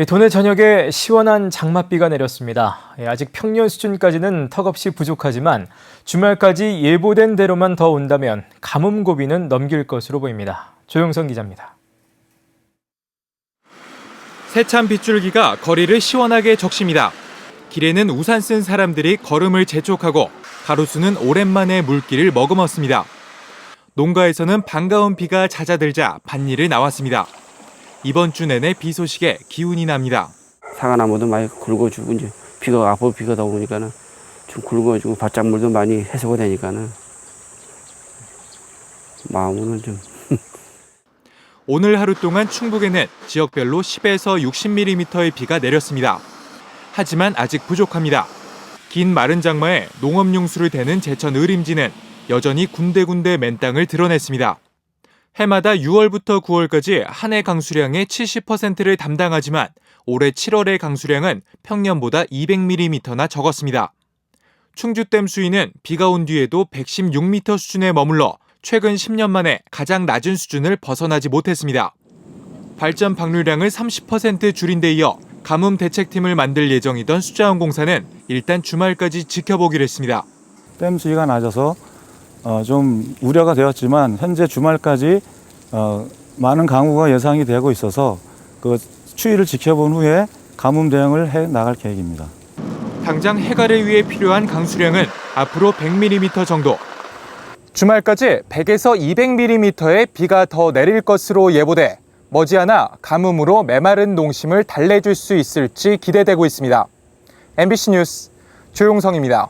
예, 도내 저녁에 시원한 장맛비가 내렸습니다. 예, 아직 평년 수준까지는 턱없이 부족하지만 주말까지 예보된 대로만 더 온다면 가뭄 고비는 넘길 것으로 보입니다. 조영선 기자입니다. 세찬 빗줄기가 거리를 시원하게 적십니다. 길에는 우산 쓴 사람들이 걸음을 재촉하고 가로수는 오랜만에 물길을 머금었습니다. 농가에서는 반가운 비가 잦아들자 밭일을 나왔습니다. 이번 주 내내 비 소식에 기운이 납니다. 사과나무도 많이 굵어지고 이제 비가 앞으로 비가 더 오니까는 좀 굵어지고 바닷물도 많이 해소가 되니까는 마음은 좀 오늘 하루 동안 충북에는 지역별로 10에서 60mm의 비가 내렸습니다. 하지만 아직 부족합니다. 긴 마른 장마에 농업용수를 대는 제천 의림지는 여전히 군데군데 맨땅을 드러냈습니다. 해마다 6월부터 9월까지 한 해 강수량의 70%를 담당하지만 올해 7월의 강수량은 평년보다 200mm나 적었습니다. 충주댐 수위는 비가 온 뒤에도 116m 수준에 머물러 최근 10년 만에 가장 낮은 수준을 벗어나지 못했습니다. 발전 방류량을 30% 줄인 데 이어 가뭄 대책팀을 만들 예정이던 수자원공사는 일단 주말까지 지켜보기로 했습니다. 댐 수위가 낮아서 어, 좀 우려가 되었지만 현재 주말까지 어, 많은 강우가 예상이 되고 있어서 그 추이를 지켜본 후에 가뭄 대응을 해 나갈 계획입니다. 당장 해갈을 위해 필요한 강수량은 앞으로 100mm 정도. 주말까지 100에서 200mm의 비가 더 내릴 것으로 예보돼 머지않아 가뭄으로 메마른 농심을 달래줄 수 있을지 기대되고 있습니다. MBC 뉴스 조용성입니다.